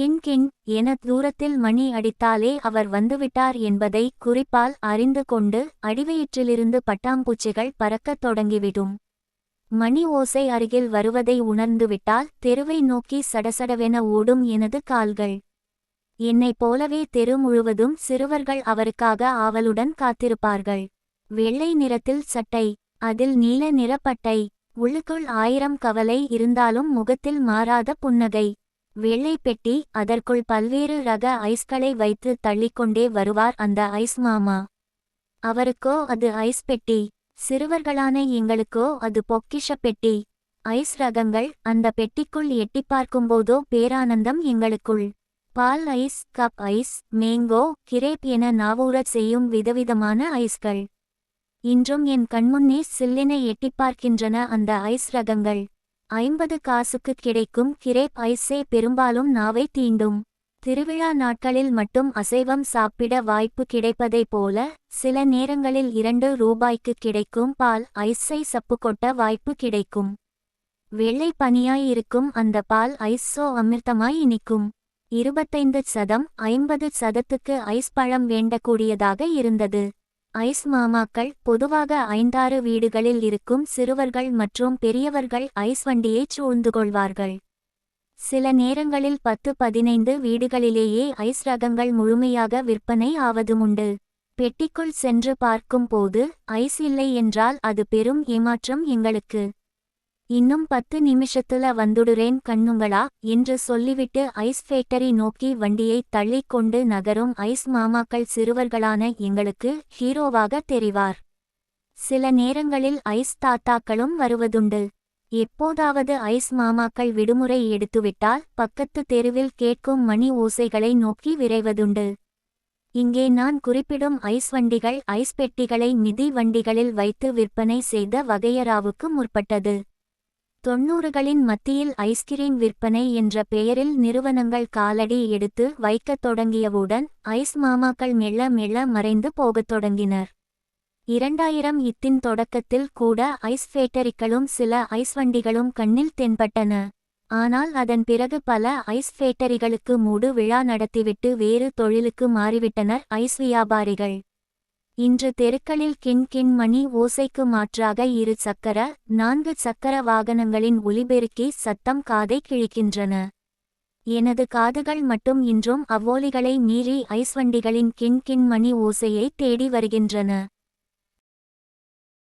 King king என தூரத்தில் மணி அடித்தாலே அவர் வந்துவிட்டார் என்பதை குறிப்பால் அறிந்து கொண்டு அடிவயிற்றிலிருந்து பட்டாம்பூச்சிகள் பறக்கத் தொடங்கிவிடும். மணி ஓசை அருகில் வருவதை உணர்ந்துவிட்டால் தெருவை நோக்கி சடசடவென ஓடும் எனது கால்கள். என்னைப் போலவே தெரு முழுவதும் சிறுவர்கள் அவருக்காக ஆவலுடன் காத்திருப்பார்கள். வெள்ளை நிறத்தில் சட்டை அதில் நீல நிறப்பட்டை உள்ளுக்குள் ஆயிரம் கவலை இருந்தாலும் முகத்தில் மாறாத புன்னகை. வெள்ளை பெட்டி அதற்குள் பல்வேறு ரக ஐஸ்களை வைத்து தள்ளிக்கொண்டே வருவார் அந்த ஐஸ் மாமா. அவருக்கோ அது ஐஸ் பெட்டி சிறுவர்களான எங்களுக்கோ அது பொக்கிஷ பெட்டி. ஐஸ் ரகங்கள் அந்த பெட்டிக்குள் எட்டிப் பார்க்கும்போதோ பேரானந்தம் எங்களுக்குள். பால் ice cup ice mango grape என நாவூரச் செய்யும் விதவிதமான ஐஸ்கள். இன்றும் என் கண்முன்னே சில்லினை எட்டிப் பார்க்கின்றன அந்த ஐஸ் ரகங்கள். ஐம்பது காசுக்கு கிடைக்கும் கிரேப் ஐஸே பெரும்பாலும் நாவை தீண்டும். திருவிழா நாட்களில் மட்டும் அசைவம் சாப்பிட வாய்ப்பு கிடைப்பதைப் போல சில நேரங்களில் இரண்டு ரூபாய்க்கு கிடைக்கும் பால் ஐஸை சப்பு கொட்ட வாய்ப்பு கிடைக்கும். வெள்ளை பனியாயிருக்கும் அந்த பால் ஐஸோ அமிர்தமாய் இனிக்கும். இருபத்தைந்து சதம் ஐம்பது சதத்துக்கு ஐஸ் பழம் வேண்டக்கூடியதாக இருந்தது. ஐஸ் மாமாக்கள் பொதுவாக ஐந்தாறு வீடுகளில் இருக்கும் சிறுவர்கள் மற்றும் பெரியவர்கள் ஐஸ் வண்டியைச் சூழ்ந்து கொள்வார்கள் சில நேரங்களில் பத்து பதினைந்து வீடுகளிலேயே ஐஸ் ரகங்கள் முழுமையாக விற்பனை ஆவதுமுண்டு. பெட்டிக்குள் சென்று பார்க்கும் போது ஐஸ் இல்லை என்றால் அது பெரும் ஏமாற்றம் எங்களுக்கு. இன்னும் பத்து நிமிஷத்துல வந்துடுறேன் கண்ணுங்களா? என்று சொல்லிவிட்டு ஐஸ் ஃபேக்டரி நோக்கி வண்டியை தள்ளிக்கொண்டு நகரும் ஐஸ் மாமாக்கள் சிறுவர்களான எங்களுக்கு ஹீரோவாக தெரிவார். சில நேரங்களில் ஐஸ் தாத்தாக்களும் வருவதுண்டு. எப்போதாவது ஐஸ் மாமாக்கள் விடுமுறை எடுத்துவிட்டால் பக்கத்து தெருவில் கேட்கும் மணி ஓசைகளை நோக்கி விரைவதுண்டு. இங்கே நான் குறிப்பிடும் ஐஸ் வண்டிகள் ஐஸ் பெட்டிகளை மிதி வண்டிகளில் வைத்து விற்பனை செய்த வகையராவுக்கு முற்பட்டது. தொன்னூறுகளின் மத்தியில் ஐஸ்கிரீம் விற்பனை என்ற பெயரில் நிறுவனங்கள் காலடி எடுத்து வைக்கத் தொடங்கியவுடன் ஐஸ் மாமாக்கள் மெல்ல மெல்ல மறைந்து போகத் தொடங்கினர். இரண்டாயிரம் இத்தின் தொடக்கத்தில் கூட ஐஸ் ஃபேட்டரிகளும் சில ஐஸ் வண்டிகளும் கண்ணில் தென்பட்டன. ஆனால் அதன் பிறகு பல ஐஸ் ஃபேக்டரிகளுக்கு மூடு விழா நடத்திவிட்டு வேறு தொழிலுக்கு மாறிவிட்டனர் ஐஸ் வியாபாரிகள். இன்று தெருக்களில் கின் கின் மணி ஓசைக்கு மாற்றாக இரு சக்கர நான்கு சக்கர வாகனங்களின் ஒலிபெருக்கி சத்தம் காதை கிழிக்கின்றன. எனது காதுகள் மட்டும் இன்றும் அவ்வோலிகளை மீறி ஐஸ் வண்டிகளின் கின் கின் மணி ஓசையை தேடி வருகின்றன.